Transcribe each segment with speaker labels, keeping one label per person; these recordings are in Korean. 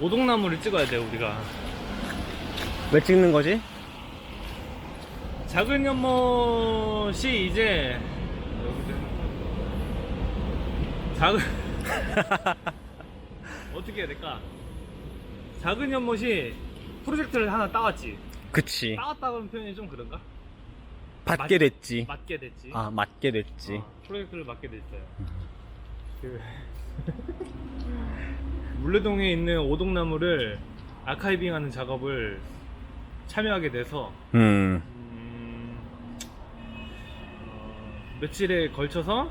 Speaker 1: 오동나무를 찍어야 돼 우리가
Speaker 2: 왜 찍는 거지?
Speaker 1: 작은 연못이 이제 작은 어떻게 해야 될까 작은 연못이 프로젝트를 하나 따왔지
Speaker 2: 그치.
Speaker 1: 따왔다는 표현이 좀 그런가
Speaker 2: 받게 됐지.
Speaker 1: 맡게 됐지
Speaker 2: 아, 맞게 됐지.
Speaker 1: 어, 프로젝트를 맡게 됐어요. 그 물레동에 있는 오동나무를 아카이빙하는 작업을 참여하게 돼서
Speaker 2: 음.
Speaker 1: 음, 어, 며칠에 걸쳐서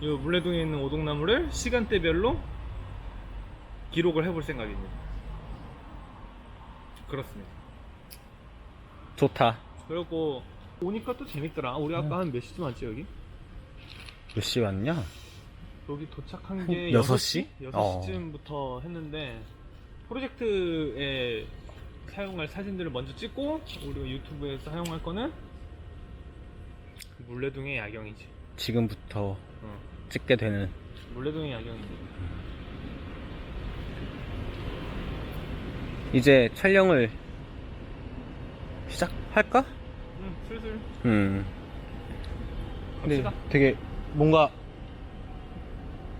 Speaker 1: 이 물레동에 있는 오동나무를 시간대별로 기록을 해볼 생각입니다. 그렇습니다.
Speaker 2: 좋다.
Speaker 1: 그리고 오니까 또 재밌더라. 우리 아까 한 몇 시쯤 왔지 여기?
Speaker 2: 몇 시 왔냐?
Speaker 1: 여기 도착한 게
Speaker 2: 여섯 시?
Speaker 1: 6시?
Speaker 2: 어.
Speaker 1: 6시쯤부터 했는데 프로젝트에 사용할 사진들을 먼저 찍고 우리가 유튜브에서 사용할 거는 물레동의 야경이지
Speaker 2: 지금부터
Speaker 1: 어.
Speaker 2: 찍게 되는.
Speaker 1: 물레동의 야경이지
Speaker 2: 이제 촬영을 시작할까?
Speaker 1: 응 슬슬
Speaker 2: 음. 근데
Speaker 1: 갑시다
Speaker 2: 되게 뭔가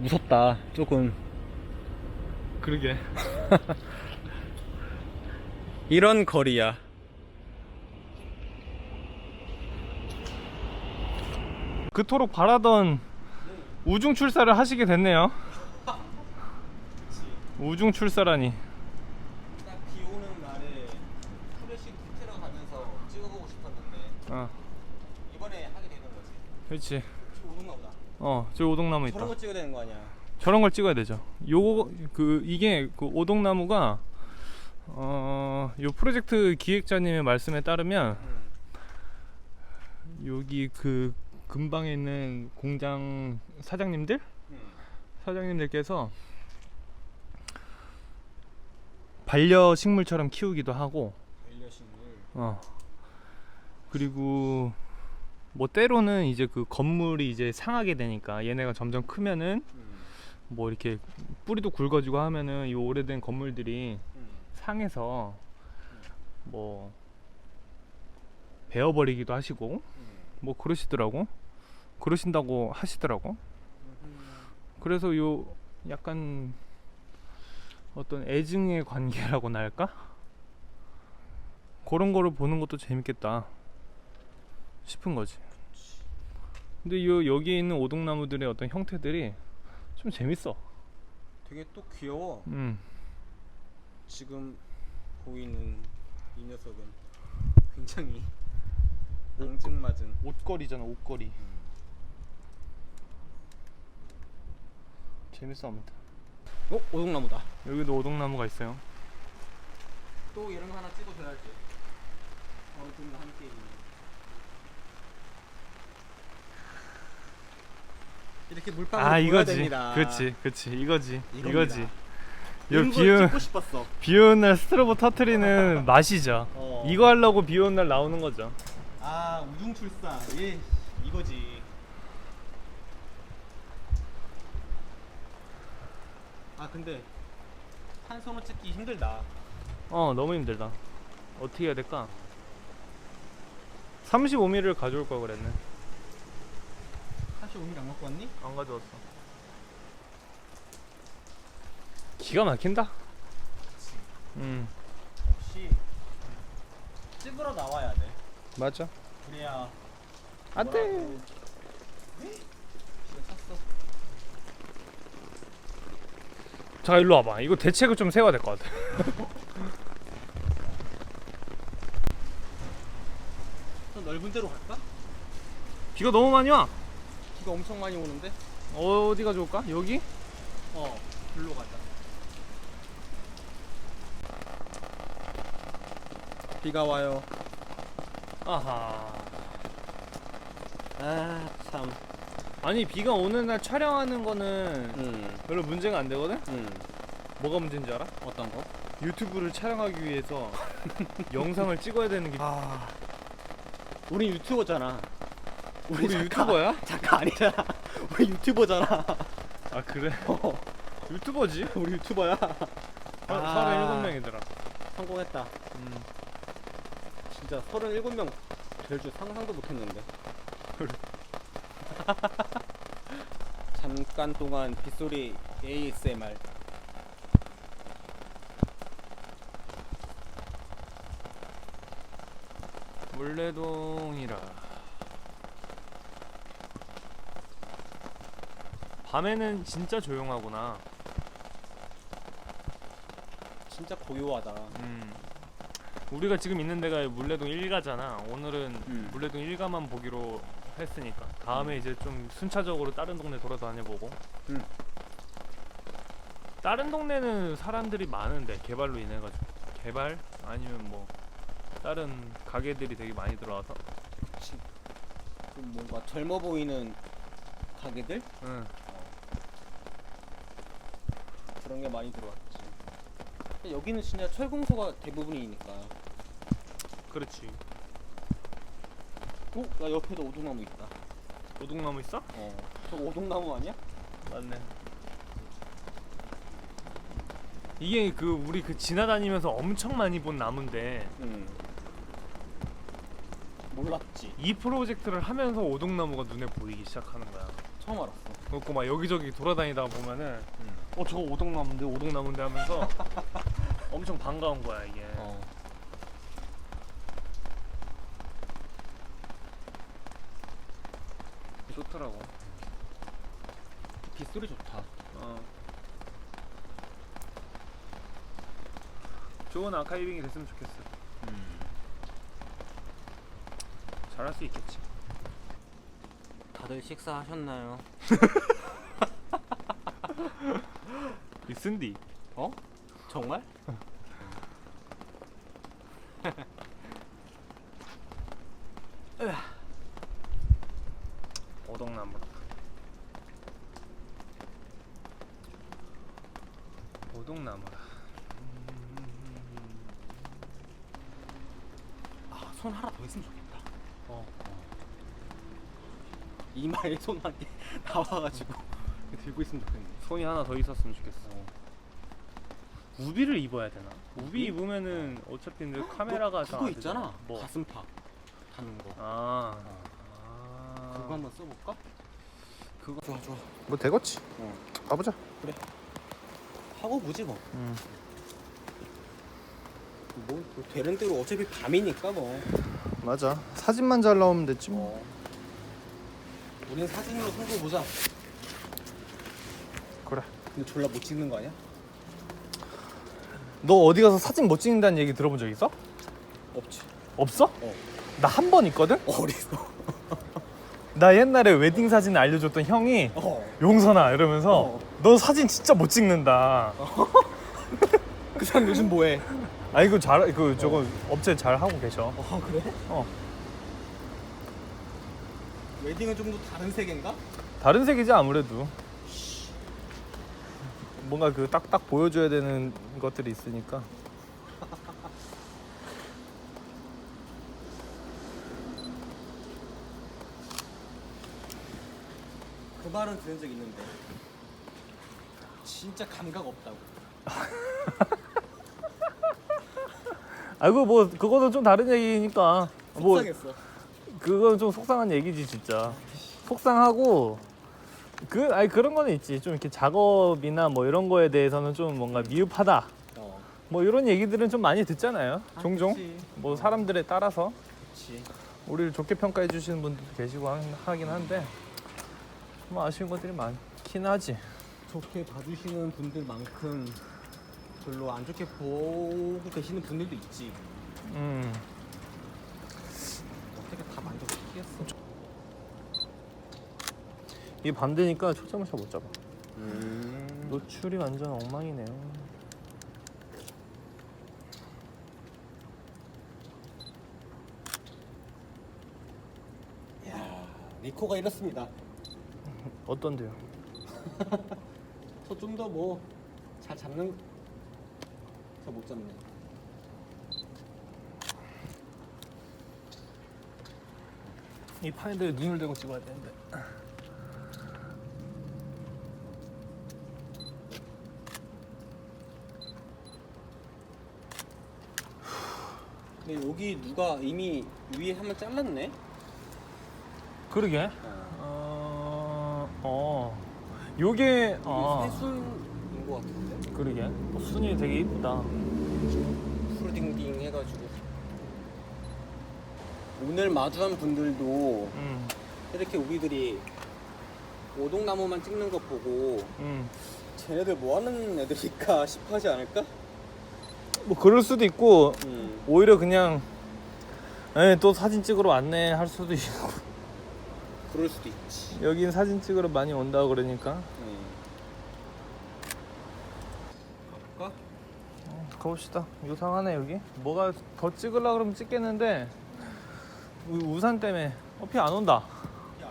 Speaker 2: 무섭다. 조금.
Speaker 1: 그러게
Speaker 2: 이런 거리야.
Speaker 1: 그토록 바라던 우중 출사를 하시게 됐네요 우중 출사라니
Speaker 2: 딱 비 오는 날에 프레시 호텔에 가면서 찍어보고 싶었는데
Speaker 1: 어
Speaker 2: 이번에 하게 되는 거지.
Speaker 1: 그렇지. 어 저기 오동나무 있다
Speaker 2: 저런 거 찍어야 되는 거 아니야?
Speaker 1: 저런 걸 찍어야 되죠. 요거 그 이게 그 오동나무가 어요 프로젝트 기획자님의 말씀에 따르면 여기 그 근방에 있는 공장 사장님들 사장님들께서 반려 식물처럼 키우기도 하고
Speaker 2: 반려식물.
Speaker 1: 어 그리고 뭐 때로는 이제 그 건물이 이제 상하게 되니까 얘네가 점점 크면은 뭐 이렇게 뿌리도 굵어지고 하면은 이 오래된 건물들이 상해서 뭐 베어버리기도 하시고 뭐 그러시더라고. 그러신다고 하시더라고. 그래서 요 약간 어떤 애증의 관계라고나 할까? 그런 거를 보는 것도 재밌겠다 싶은 거지 근데 요 여기에 있는 오동나무들의 어떤 형태들이 좀 재밌어
Speaker 2: 되게 또 귀여워.
Speaker 1: 음
Speaker 2: 지금 보이는 이 녀석은 굉장히 앙증맞은.
Speaker 1: 옷걸이잖아 옷걸이 재밌어 합니다
Speaker 2: 어 오동나무다.
Speaker 1: 여기도 오동나무가 있어요
Speaker 2: 또 이런 거 하나 찍어줘야지. 어둠과 함께 있는. 이렇게 물방울
Speaker 1: 아 이거지
Speaker 2: 됩니다.
Speaker 1: 그치 그치 이거지
Speaker 2: 이겁니다.
Speaker 1: 이거지 요
Speaker 2: 이런 걸
Speaker 1: 비온
Speaker 2: 찍고 싶었어.
Speaker 1: 비 오는 날 스트로보 터트리는 맛이죠
Speaker 2: 어.
Speaker 1: 이거 하려고 비 오는 날 나오는 거죠
Speaker 2: 아 우중출사. 예 이거지. 아 근데 한 손으로 찍기 힘들다.
Speaker 1: 어 너무 힘들다 어떻게 해야 될까 35mm를 가져올 걸 그랬네
Speaker 2: 사실 오늘 안 갖고 왔니?
Speaker 1: 안 가져왔어. 기가 막힌다? 음
Speaker 2: 역시 찍으러 나와야 돼.
Speaker 1: 맞아.
Speaker 2: 그래야
Speaker 1: 안돼.
Speaker 2: 찼어.
Speaker 1: 자 일로 와봐. 이거 대책을 좀 세워야 될 것 같아.
Speaker 2: 좀 넓은 데로 갈까?
Speaker 1: 비가 너무 많이 와
Speaker 2: 비가 엄청 많이 오는데?
Speaker 1: 어디가 좋을까 여기
Speaker 2: 어, 글로 가자. 비가 와요.
Speaker 1: 아하
Speaker 2: 아, 참.
Speaker 1: 아니 비가 오는 날 촬영하는 거는
Speaker 2: 음,
Speaker 1: 별로 문제가 안 되거든
Speaker 2: 음.
Speaker 1: 뭐가 문제인지 알아
Speaker 2: 어떤 거?
Speaker 1: 유튜브를 촬영하기 위해서 영상을 찍어야 되는 게
Speaker 2: 아, 우리 유튜버잖아.
Speaker 1: 우리
Speaker 2: 작가-
Speaker 1: 유튜버야?
Speaker 2: 작가 아니잖아. 우리 유튜버잖아.
Speaker 1: 아 그래
Speaker 2: 어,
Speaker 1: 유튜버지
Speaker 2: 우리 유튜버야. 아.
Speaker 1: 37명이더라.
Speaker 2: 성공했다.
Speaker 1: 음.
Speaker 2: 진짜 37명 될 줄 상상도 못했는데. 잠깐 동안 빗소리 ASMR.
Speaker 1: 물레동이라. 밤에는 진짜 조용하구나.
Speaker 2: 진짜 고요하다.
Speaker 1: 음. 우리가 지금 있는 데가 물레동 1가잖아. 오늘은
Speaker 2: 음.
Speaker 1: 물레동 1가만 보기로 했으니까 다음에 이제 좀 순차적으로 다른 동네 돌아다녀 보고.
Speaker 2: 음.
Speaker 1: 다른 동네는 사람들이 많은데 개발로 인해 가지고 개발 아니면 뭐 다른 가게들이 되게 많이 들어와서.
Speaker 2: 그치. 좀 뭔가 젊어 보이는 가게들
Speaker 1: 응.
Speaker 2: 그런 게 많이 들어왔지. 근데 여기는 진짜 철공소가 대부분이니까.
Speaker 1: 그렇지.
Speaker 2: 어? 나 옆에도 오동나무 있다.
Speaker 1: 오동나무 있어?
Speaker 2: 어. 저 오동나무 아니야?
Speaker 1: 맞네. 이게 그 우리 그 지나다니면서 엄청 많이 본 나무인데
Speaker 2: 응. 몰랐지.
Speaker 1: 이 프로젝트를 하면서 오동나무가 눈에 보이기 시작하는 거야.
Speaker 2: 처음 알았어.
Speaker 1: 그래갖고 막 여기저기 돌아다니다가 보면은
Speaker 2: 응.
Speaker 1: 어 저거 오동나무인데 오동나무인데 하면서 엄청 반가운 거야 이게.
Speaker 2: 어.
Speaker 1: 좋더라고.
Speaker 2: 빗소리 좋다.
Speaker 1: 어. 좋은 아카이빙이 됐으면 좋겠어. 잘할 수 있겠지.
Speaker 2: 다들 식사하셨나요?
Speaker 1: 이 쓴디.
Speaker 2: 어? 정말?
Speaker 1: 오동나무. 오동나무라.
Speaker 2: 아, 손 하나 더 있으면 좋겠다.
Speaker 1: 어.
Speaker 2: 이마에 손 한 개 나와가지고 들고 있으면 좋겠네.
Speaker 1: 손이 하나 더 있었으면 좋겠어. 우비를 입어야 되나? 우비 입으면은 어차피 이제 카메라가
Speaker 2: 너
Speaker 1: 잘안
Speaker 2: 그거
Speaker 1: 되잖아.
Speaker 2: 있잖아.
Speaker 1: 뭐?
Speaker 2: 가슴팍 다는 거.
Speaker 1: 아.
Speaker 2: 어.
Speaker 1: 아.
Speaker 2: 그거 한번 써볼까? 그거 좋아 좋아.
Speaker 3: 뭐 되겠지.
Speaker 2: 어.
Speaker 3: 가보자.
Speaker 2: 하고 보지 뭐.
Speaker 1: 음.
Speaker 2: 뭐, 뭐 되는 대로 어차피 밤이니까 뭐.
Speaker 3: 맞아. 사진만 잘 나오면 됐지 뭐.
Speaker 2: 어. 우린 사진으로 승부 보자. 근데 졸라 못 찍는 거 아니야?
Speaker 1: 너 어디 가서 사진 못 찍는다는 얘기 들어본 적 있어?
Speaker 2: 없지.
Speaker 1: 없어?
Speaker 2: 어.
Speaker 1: 나 한 번 있거든?
Speaker 2: 어딨어?
Speaker 1: 나 옛날에 웨딩 사진 알려줬던 형이
Speaker 2: 어.
Speaker 1: 용선아 이러면서
Speaker 2: 어.
Speaker 1: 너 사진 진짜 못 찍는다.
Speaker 2: 그 사람 요즘 뭐해?
Speaker 1: 아 이거 잘 그 저거 업체 잘 하고 계셔.
Speaker 2: 어 그래?
Speaker 1: 어.
Speaker 2: 웨딩은 좀 더 다른 세계인가?
Speaker 1: 다른 색이지 아무래도. 뭔가 그 딱딱 보여줘야 되는 것들이 있으니까.
Speaker 2: 그 말은 들은 적 있는데 진짜 감각 없다고.
Speaker 1: 아이고 뭐 그거는 좀 다른 얘기니까. 뭐
Speaker 2: 속상했어.
Speaker 1: 그건 좀 속상한 얘기지 진짜. 속상하고 그 아니 그런 거는 있지. 좀 이렇게 작업이나 뭐 이런 거에 대해서는 좀 뭔가 미흡하다.
Speaker 2: 어.
Speaker 1: 뭐 이런 얘기들은 좀 많이 듣잖아요.
Speaker 2: 아,
Speaker 1: 종종.
Speaker 2: 그치.
Speaker 1: 뭐 사람들에 따라서
Speaker 2: 그치.
Speaker 1: 우리를 좋게 평가해 주시는 분들도 계시고 하- 하긴 한데 뭐 아쉬운 것들이 많긴 하지.
Speaker 2: 좋게 봐주시는 분들만큼 별로 안 좋게 보고 계시는 분들도 있지.
Speaker 1: 음.
Speaker 2: 어떻게 다 만족시키겠어?
Speaker 1: 이게 반대니까 초점을 잘 못 잡아.
Speaker 2: 음.
Speaker 1: 노출이 완전 엉망이네.
Speaker 2: 야, 니코가 이렇습니다.
Speaker 1: 어떤데요?
Speaker 2: 저 좀 더 뭐 잘 잡는 저 못 잡네.
Speaker 1: 이 파인더에 눈을 대고 찍어야 되는데.
Speaker 2: 근데 여기 누가 이미 위에 한 번 잘랐네?
Speaker 1: 그러게.
Speaker 2: 어.
Speaker 1: 어, 어. 요게 어,
Speaker 2: 이게 새순인 것 같은데?
Speaker 1: 그러게. 어, 순이 되게 이쁘다.
Speaker 2: 푸르딩딩 해가지고 오늘 마주한 분들도
Speaker 1: 음,
Speaker 2: 이렇게 우리들이 오동나무만 찍는 거 보고
Speaker 1: 음.
Speaker 2: 쟤네들 뭐 하는 애들일까 싶어 하지 않을까?
Speaker 1: 뭐 그럴 수도 있고
Speaker 2: 음.
Speaker 1: 오히려 그냥 에, 또 사진 찍으러 왔네 할 수도 있고
Speaker 2: 그럴 수도 있지.
Speaker 1: 여긴 사진 찍으러 많이 온다고 그러니까
Speaker 2: 음. 가볼까?
Speaker 1: 가봅시다 요상하네 여기 뭐가 더 찍으려 그러면 찍겠는데 우, 우산 때문에 어피 안 온다
Speaker 2: 야,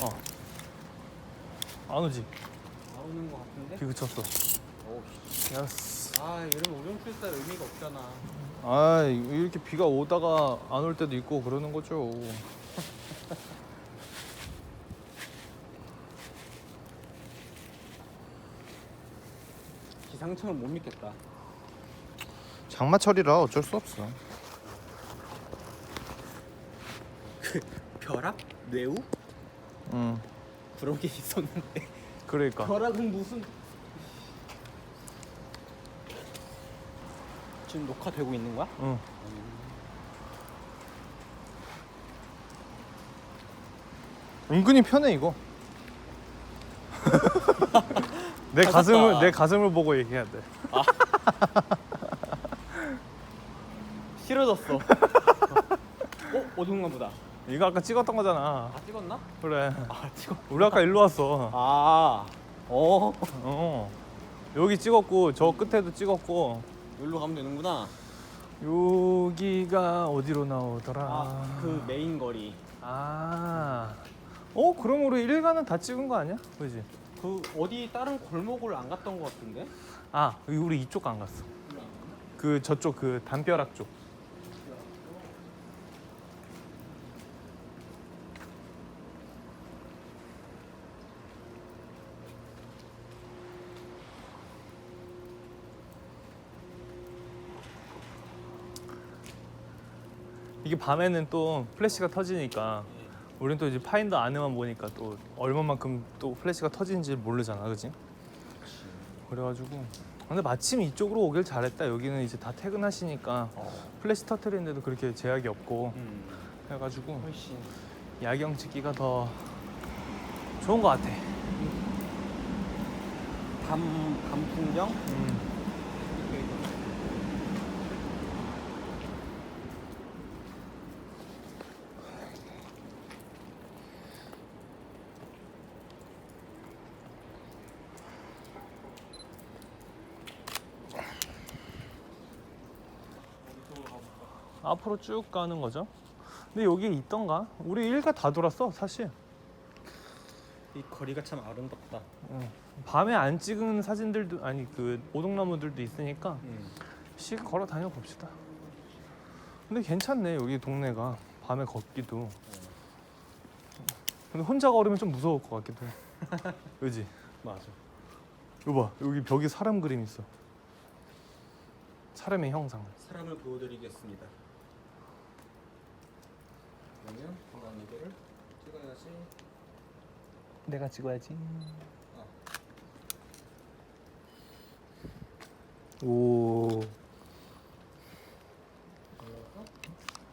Speaker 2: 안 와?
Speaker 1: 안 오지
Speaker 2: 나오는 것 같은데?
Speaker 1: 비 그쳤어
Speaker 2: 어우,
Speaker 1: 야스
Speaker 2: 아 이러면 오종출사 의미가 없잖아.
Speaker 1: 아 이렇게 비가 오다가 안 올 때도 있고 그러는 거죠
Speaker 2: 기상청을 못 믿겠다.
Speaker 3: 장마철이라 어쩔 수 없어.
Speaker 2: 벼락? 뇌우?
Speaker 1: 응
Speaker 2: 그런 게 있었는데.
Speaker 1: 그러니까
Speaker 2: 벼락은 무슨? 지금 녹화되고 있는 거야?
Speaker 1: 응 은근히 편해 이거 내 가슴을 내 가슴을 보고 얘기해야 돼
Speaker 2: 싫어졌어. 어? 오동나무다.
Speaker 1: 이거 아까 찍었던 거잖아
Speaker 2: 아 찍었나?
Speaker 1: 그래
Speaker 2: 아 찍었.
Speaker 1: 우리 아까 일로 왔어
Speaker 2: 아. 어.
Speaker 1: 어 여기 찍었고 저 끝에도 찍었고
Speaker 2: 여기로 가면 되는구나.
Speaker 1: 여기가 어디로 나오더라
Speaker 2: 아, 그 메인 거리.
Speaker 1: 아. 어 그럼 우리 일가는 다 찍은 거 아니야? 그지?
Speaker 2: 그 어디 다른 골목을 안 갔던 것 같은데?
Speaker 1: 아 우리 이쪽 안 갔어 그 저쪽 그 담벼락 쪽 이게 밤에는 또 플래시가 터지니까 우린 또 이제 파인더 안에만 보니까 또 얼마만큼 또 플래시가 터지는지 모르잖아 그지? 그래가지고 근데 마침 이쪽으로 오길 잘했다 여기는 이제 다 퇴근하시니까 플래시 터트리는데도 그렇게 제약이 없고
Speaker 2: 음.
Speaker 1: 해가지고
Speaker 2: 훨씬.
Speaker 1: 야경 찍기가 더 좋은 것 같아
Speaker 2: 밤, 밤 풍경?
Speaker 1: 음. 앞으로 쭉 가는 거죠. 근데 여기 있던가? 우리 일가 다 돌았어 사실.
Speaker 2: 이 거리가 참 아름답다.
Speaker 1: 응. 밤에 안 찍은 사진들도 아니 그 오동나무들도 있으니까
Speaker 2: 음.
Speaker 1: 씩 걸어 다녀 봅시다. 근데 괜찮네 여기 동네가 밤에 걷기도. 근데 혼자 걸으면 좀 무서울 것 같기도 해. 그지?
Speaker 2: 맞아.
Speaker 1: 이거 봐 여기 벽에 사람 그림 있어. 사람의 형상.
Speaker 2: 사람을 보여드리겠습니다. 그러면 고라니들을 찍어야지.
Speaker 1: 내가 찍어야지. 오.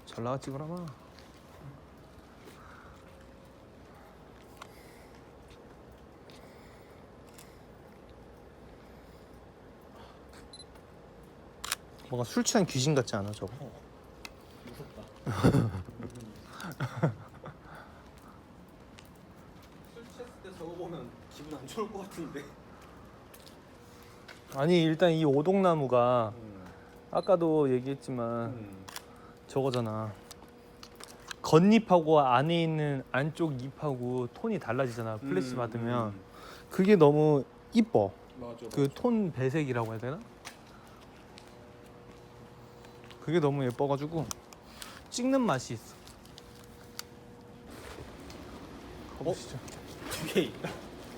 Speaker 1: 잘 나가 찍으라마.
Speaker 3: 뭔가 술 취한 귀신 같지 않아 저거?
Speaker 2: 무섭다. 술 취했을 때 저거 보면 기분 안 좋을 것 같은데.
Speaker 1: 아니 일단 이 오동나무가
Speaker 2: 음.
Speaker 1: 아까도 얘기했지만
Speaker 2: 음.
Speaker 1: 저거잖아. 겉잎하고 안에 있는 안쪽 잎하고 톤이 달라지잖아. 플래시
Speaker 2: 음,
Speaker 1: 받으면
Speaker 2: 음.
Speaker 1: 그게 너무 이뻐.
Speaker 2: 맞아.
Speaker 1: 그 톤 배색이라고 해야 되나? 그게 너무 예뻐가지고 찍는 맛이 있어. 가보시죠.
Speaker 2: 뒤에 있다.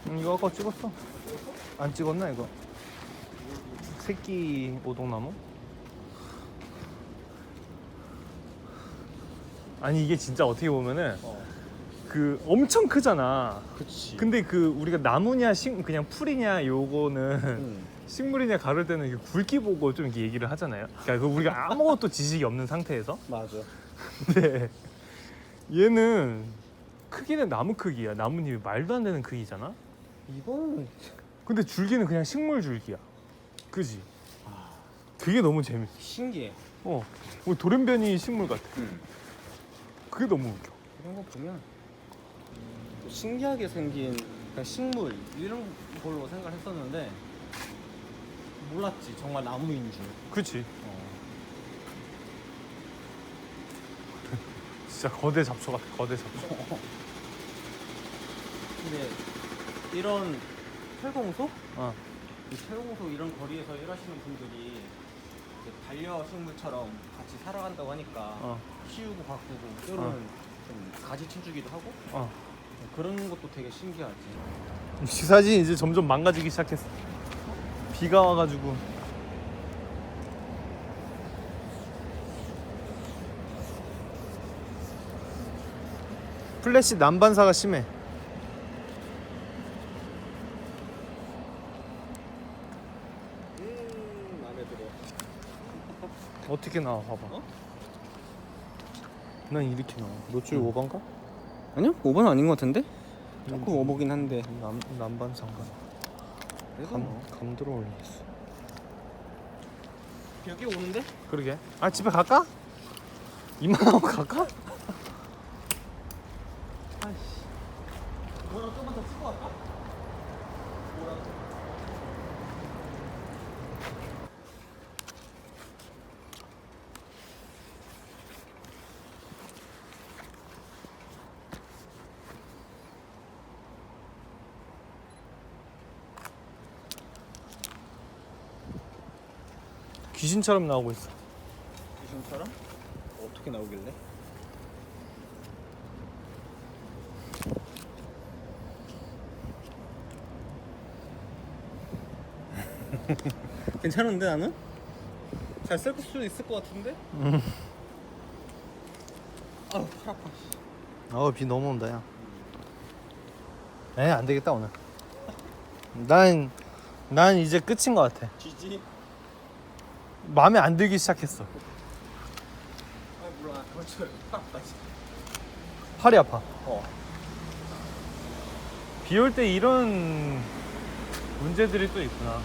Speaker 1: 음, 이거 아까 찍었어. 안 찍었나 이거? 새끼 오동나무? 아니 이게 진짜 어떻게 보면은
Speaker 2: 어.
Speaker 1: 그 엄청 크잖아.
Speaker 2: 그치.
Speaker 1: 근데 그 우리가 나무냐 식 그냥 풀이냐 요거는
Speaker 2: 응.
Speaker 1: 식물이냐 가를 때는 굵기 보고 좀 이렇게 얘기를 하잖아요. 그러니까 그 우리가 아무것도 지식이 없는 상태에서.
Speaker 2: 맞아.
Speaker 1: 근데 얘는 크기는 나무 크기야. 나뭇잎이 말도 안 되는 크기잖아.
Speaker 2: 이거는
Speaker 1: 근데 줄기는 그냥 식물 줄기야. 그지?
Speaker 2: 아,
Speaker 1: 그게 너무 재밌어.
Speaker 2: 신기해.
Speaker 1: 어, 뭐 돌연변이 식물 같아.
Speaker 2: 응.
Speaker 1: 그게 너무 웃겨.
Speaker 2: 이런 거 보면 또 신기하게 생긴 그냥 식물 이런 걸로 생각을 했었는데 몰랐지 정말 나무인 줄.
Speaker 1: 그치?
Speaker 2: 어.
Speaker 1: 진짜 거대 잡초 같아. 거대 잡초.
Speaker 2: 근데 이런 철공소?
Speaker 1: 어.
Speaker 2: 이 철공소 이런 거리에서 일하시는 분들이 이제 반려식물처럼 같이 살아간다고 하니까
Speaker 1: 어.
Speaker 2: 키우고 가꾸고 때로는 좀 가지 쳐주기도 하고
Speaker 1: 어.
Speaker 2: 그런 것도 되게 신기하지.
Speaker 1: 시사진 이제 점점 망가지기 시작했어. 비가 와가지고. 플래시 난반사가 심해.
Speaker 2: 음 마음에 들어.
Speaker 1: 어떻게 나와 봐봐.
Speaker 2: 어?
Speaker 1: 난 이렇게 나와. 노출
Speaker 2: 음.
Speaker 1: 5번가?
Speaker 2: 아니요 5번 아닌 것 같은데?
Speaker 1: 음.
Speaker 2: 조금 오보긴 한데
Speaker 1: 남 난반사가.
Speaker 2: 그래도
Speaker 1: 감
Speaker 2: 뭐.
Speaker 1: 감들어 올리겠어.
Speaker 2: 여기 오는데?
Speaker 1: 그러게. 아 집에 갈까? 이만하고 갈까?
Speaker 2: 아이씨 뭐라도 조금만 더 치고 갈까?
Speaker 1: 귀신처럼 나오고 있어.
Speaker 2: 귀신처럼? 어떻게 나오길래? 괜찮은데 나는? 잘 쓸수 있을 것 같은데?
Speaker 1: 음.
Speaker 2: 아우 팔 아파
Speaker 3: 어, 비 너무 온다, 야. 에, 안 되겠다, 오늘. 난, 난 이제 끝인 것 같아.
Speaker 2: 쥐지?
Speaker 1: 마음에 안 들기 시작했어. 팔이 아파.
Speaker 2: 어
Speaker 1: 비 올 때 이런 문제들이 또 있구나.